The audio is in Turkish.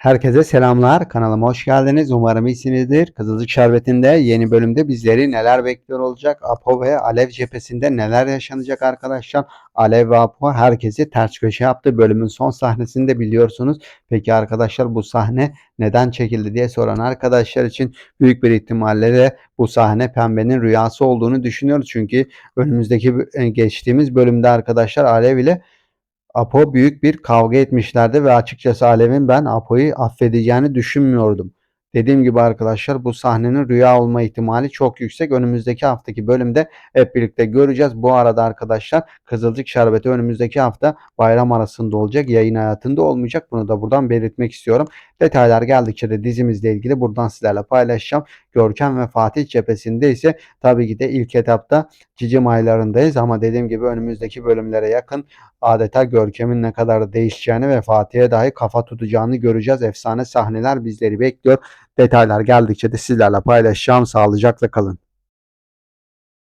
Herkese selamlar. Kanalıma hoş geldiniz. Umarım iyisinizdir. Kızılcık Şerbeti'nde yeni bölümde bizleri neler bekliyor olacak? Apo ve Alev cephesinde neler yaşanacak arkadaşlar? Alev ve Apo herkesi ters köşe yaptı. Bölümün son sahnesinde biliyorsunuz. Peki arkadaşlar bu sahne neden çekildi diye soran arkadaşlar için büyük bir ihtimalle de bu sahne pembenin rüyası olduğunu düşünüyoruz. Çünkü önümüzdeki e, geçtiğimiz bölümde arkadaşlar Alev ile Apo büyük bir kavga etmişlerdi ve açıkçası Alev'in ben Apo'yu affedeceğini düşünmüyordum. Dediğim gibi arkadaşlar bu sahnenin rüya olma ihtimali çok yüksek. Önümüzdeki haftaki bölümde hep birlikte göreceğiz. Bu arada arkadaşlar Kızılcık Şerbeti önümüzdeki hafta bayram arasında olacak. Yayın hayatında olmayacak. Bunu da buradan belirtmek istiyorum. Detaylar geldikçe de dizimizle ilgili buradan sizlerle paylaşacağım. Görkem ve Fatih cephesinde ise tabii ki de ilk etapta cicim aylarındayız ama dediğim gibi önümüzdeki bölümlere yakın adeta Görkem'in ne kadar da değişeceğini ve Fatih'e dahi kafa tutacağını göreceğiz. Efsane sahneler bizleri bekliyor. Detaylar geldikçe de sizlerle paylaşacağım. Sağlıcakla kalın.